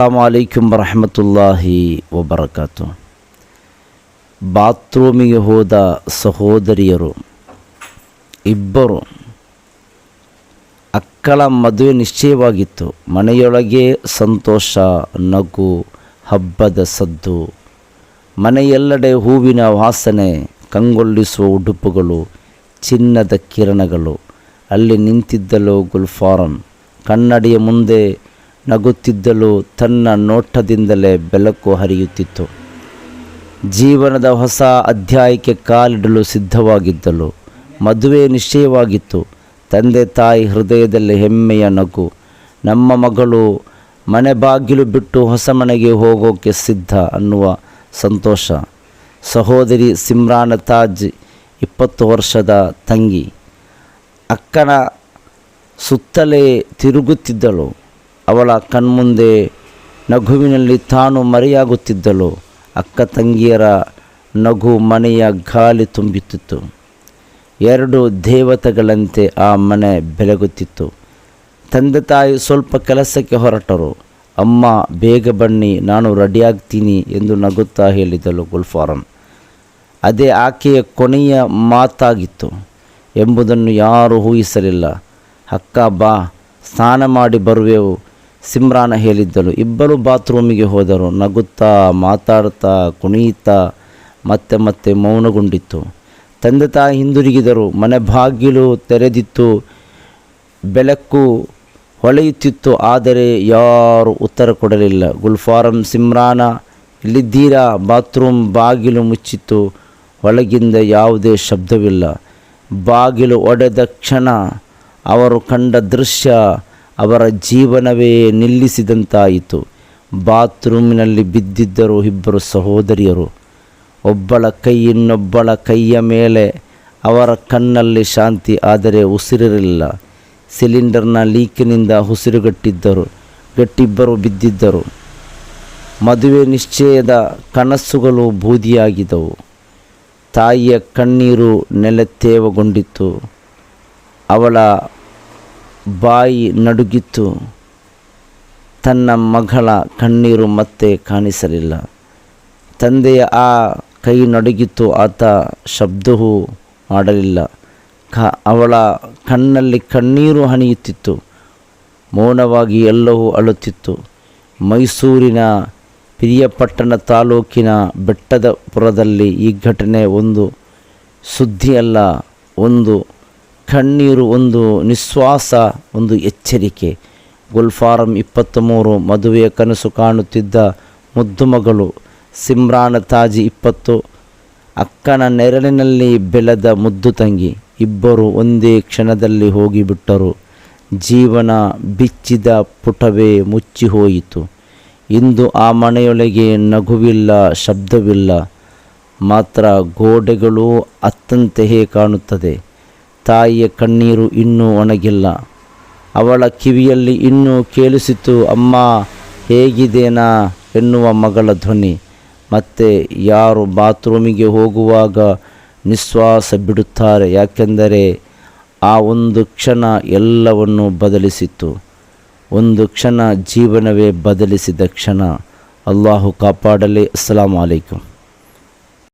ಅಲಾಮಲೈಕುಂ ರಹಮತುಲ್ಲಾಹಿ ವಬರಕಾತು ಬಾತ್ರೂಮಿಗೆ ಹೋದ ಸಹೋದರಿಯರು, ಇಬ್ಬರು ಅಕ್ಕಳ ಮದುವೆ ನಿಶ್ಚಯವಾಗಿತ್ತು. ಮನೆಯೊಳಗೆ ಸಂತೋಷ, ನಗು, ಹಬ್ಬದ ಸದ್ದು, ಮನೆಯೆಲ್ಲಡೆ ಹೂವಿನ ವಾಸನೆ, ಕಂಗೊಳಿಸುವ ಉಡುಪುಗಳು, ಚಿನ್ನದ ಕಿರಣಗಳು, ಅಲ್ಲಿ ನಿಂತಿದ್ದಲು ಗುಲ್ಫಾರಂ, ಕನ್ನಡಿಯ ಮುಂದೆ ನಗುತ್ತಿದ್ದಲು ತನ್ನ ನೋಟದಿಂದಲೇ ಬೆಳಕು ಹರಿಯುತ್ತಿತ್ತು. ಜೀವನದ ಹೊಸ ಅಧ್ಯಾಯಕ್ಕೆ ಕಾಲಿಡಲು ಸಿದ್ಧವಾಗಿದ್ದಳು. ಮದುವೆ ನಿಶ್ಚಯವಾಗಿತ್ತು. ತಂದೆ ತಾಯಿ ಹೃದಯದಲ್ಲಿ ಹೆಮ್ಮೆಯ ನಗು. ನಮ್ಮ ಮಗಳು ಮನೆ ಬಾಗಿಲು ಬಿಟ್ಟು ಹೊಸ ಮನೆಗೆ ಹೋಗೋಕ್ಕೆ ಸಿದ್ಧ ಅನ್ನುವ ಸಂತೋಷ. ಸಹೋದರಿ ಸಿಮ್ರಾನ್ ತಾಜ್, ಇಪ್ಪತ್ತು ವರ್ಷದ ತಂಗಿ. ಅಕ್ಕನ ಸುತ್ತಲೇ ತಿರುಗುತ್ತಿದ್ದಳು. ಅವಳ ಕಣ್ಮುಂದೆ ನಗುವಿನಲ್ಲಿ ತಾನು ಮರೆಯಾಗುತ್ತಿದ್ದಳು. ಅಕ್ಕ ತಂಗಿಯರ ನಗು ಮನೆಯ ಗಾಲಿ ತುಂಬಿತ್ತಿತ್ತು ಎರಡು ದೇವತೆಗಳಂತೆ ಆ ಮನೆ ಬೆಳಗುತ್ತಿತ್ತು ತಂದೆ ತಾಯಿ ಸ್ವಲ್ಪ ಕೆಲಸಕ್ಕೆ ಹೊರಟರು. ಅಮ್ಮ, ಬೇಗ ಬನ್ನಿ, ನಾನು ರೆಡಿಯಾಗ್ತೀನಿ ಎಂದು ನಗುತ್ತಾ ಹೇಳಿದಳು ಗುಲ್ಫಾರಂ ಅದೇ ಆಕೆಯ ಕೊನೆಯ ಮಾತಾಗಿತ್ತು. ಎಂಬುದನ್ನು ಯಾರೂ ಊಹಿಸಲಿಲ್ಲ. ಅಕ್ಕ ಬಾ, ಸ್ನಾನ ಮಾಡಿ ಬರುವೆವು. ಸಿಮ್ರಾನ ಹೇಳಿದ್ದಳು. ಇಬ್ಬರು ಬಾತ್ರೂಮಿಗೆ ಹೋದರು. ನಗುತ್ತಾ, ಮಾತಾಡ್ತಾ ಕುಣಿಯುತ್ತಾ ಮತ್ತೆ ಮತ್ತೆ ಮೌನಗೊಂಡಿತ್ತು. ತಂದೆ ತಾಯಿ ಹಿಂದಿರುಗಿದರು. ಮನೆ ಬಾಗಿಲು ತೆರೆದಿತ್ತು. ಬೆಳಕು ಹೊಳೆಯುತ್ತಿತ್ತು. ಆದರೆ ಯಾರು ಉತ್ತರ ಕೊಡಲಿಲ್ಲ. ಗುಲ್ಫಾರಂ, ಸಿಮ್ರಾನ, ಇಲ್ಲಿದ್ದೀರಾ? ಬಾತ್ರೂಮ್ ಬಾಗಿಲು ಮುಚ್ಚಿತ್ತು. ಒಳಗಿಂದ ಯಾವುದೇ ಶಬ್ದವಿಲ್ಲ. ಬಾಗಿಲು ಒಡೆದ ಕ್ಷಣ ಅವರು ಕಂಡ ದೃಶ್ಯ ಅವರ ಜೀವನವೇ ನಿಲ್ಲಿಸಿದಂತಾಯಿತು. ಬಾತ್ರೂಮಿನಲ್ಲಿ ಬಿದ್ದಿದ್ದರು ಇಬ್ಬರು ಸಹೋದರಿಯರು. ಒಬ್ಬಳ ಕೈ ಇನ್ನೊಬ್ಬಳ ಕೈಯ ಮೇಲೆ ಅವರ ಕಣ್ಣಲ್ಲಿ ಶಾಂತಿ, ಆದರೆ ಉಸಿರಿರಲಿಲ್ಲ. ಸಿಲಿಂಡರ್ನ ಲೀಕಿನಿಂದ ಉಸಿರುಗಟ್ಟಿದ್ದರು, ಗಟ್ಟಿಬ್ಬರು ಬಿದ್ದಿದ್ದರು. ಮದುವೆ ನಿಶ್ಚಯದ ಕನಸುಗಳು ಬೂದಿಯಾಗಿದ್ದವು. ತಾಯಿಯ ಕಣ್ಣೀರು ನೆಲತ್ತೇವಗೊಂಡಿತ್ತು. ಅವಳ ಬಾಯಿ ನಡುಗಿತ್ತು ತನ್ನ ಮಗಳ ಕಣ್ಣೀರು ಮತ್ತೆ ಕಾಣಿಸಲಿಲ್ಲ. ತಂದೆಯ ಆ ಕೈ ನಡುಗಿತ್ತು ಆತ ಶಬ್ದವೂ ಮಾಡಲಿಲ್ಲ ಕ ಅವಳ ಕಣ್ಣಲ್ಲಿ ಕಣ್ಣೀರು ಹನಿಯುತ್ತಿತ್ತು. ಮೌನವಾಗಿ ಎಲ್ಲವೂ ಅಳುತ್ತಿತ್ತು. ಮೈಸೂರಿನ ಪಿರಿಯಪಟ್ಟಣ ತಾಲೂಕಿನ ಬೆಟ್ಟದಪುರದಲ್ಲಿ ಈ ಘಟನೆ ಒಂದು ಸುದ್ದಿಯಲ್ಲ, ಒಂದು ಕಣ್ಣೀರು ಒಂದು ನಿಶ್ವಾಸ ಒಂದು ಎಚ್ಚರಿಕೆ. ಗುಲ್ಫಾರಂ ಇಪ್ಪತ್ತ್ಮೂರು, ಮದುವೆಯ ಕನಸು ಕಾಣುತ್ತಿದ್ದ ಮುದ್ದು ಮಗಳು. ಸಿಮ್ರಾನ ತಾಜಿ ಇಪ್ಪತ್ತು. ಅಕ್ಕನ ನೆರಳಿನಲ್ಲಿ ಬೆಳೆದ ಮುದ್ದು ತಂಗಿ. ಇಬ್ಬರು ಒಂದೇ ಕ್ಷಣದಲ್ಲಿ ಹೋಗಿಬಿಟ್ಟರು. ಜೀವನ ಬಿಚ್ಚಿದ ಪುಟವೇ ಮುಚ್ಚಿಹೋಯಿತು. ಇಂದು ಆ ಮನೆಯೊಳಗೆ ನಗುವಿಲ್ಲ, ಶಬ್ದವಿಲ್ಲ. ಮಾತ್ರ ಗೋಡೆಗಳು ಅತ್ತಂತೆಯೇ ಕಾಣುತ್ತದೆ. ತಾಯಿಯ ಕಣ್ಣೀರು ಇನ್ನೂ ಒಣಗಿಲ್ಲ. ಅವಳ ಕಿವಿಯಲ್ಲಿ ಇನ್ನೂ ಕೇಳಿಸಿತು, ಅಮ್ಮ ಹೇಗಿದೇನಾ ಎನ್ನುವ ಮಗಳ ಧ್ವನಿ. ಮತ್ತೆ ಯಾರು ಬಾತ್ರೂಮಿಗೆ ಹೋಗುವಾಗ ನಿಶ್ವಾಸ ಬಿಡುತ್ತಾರೆ, ಯಾಕೆಂದರೆ ಆ ಒಂದು ಕ್ಷಣ ಎಲ್ಲವನ್ನು ಬದಲಿಸಿತು ಒಂದು ಕ್ಷಣ ಜೀವನವೇ ಬದಲಿಸಿದ ಕ್ಷಣ. ಅಲ್ಲಾಹು ಕಾಪಾಡಲಿ. ಅಸ್ಸಲಾಂ ಅಲೈಕುಂ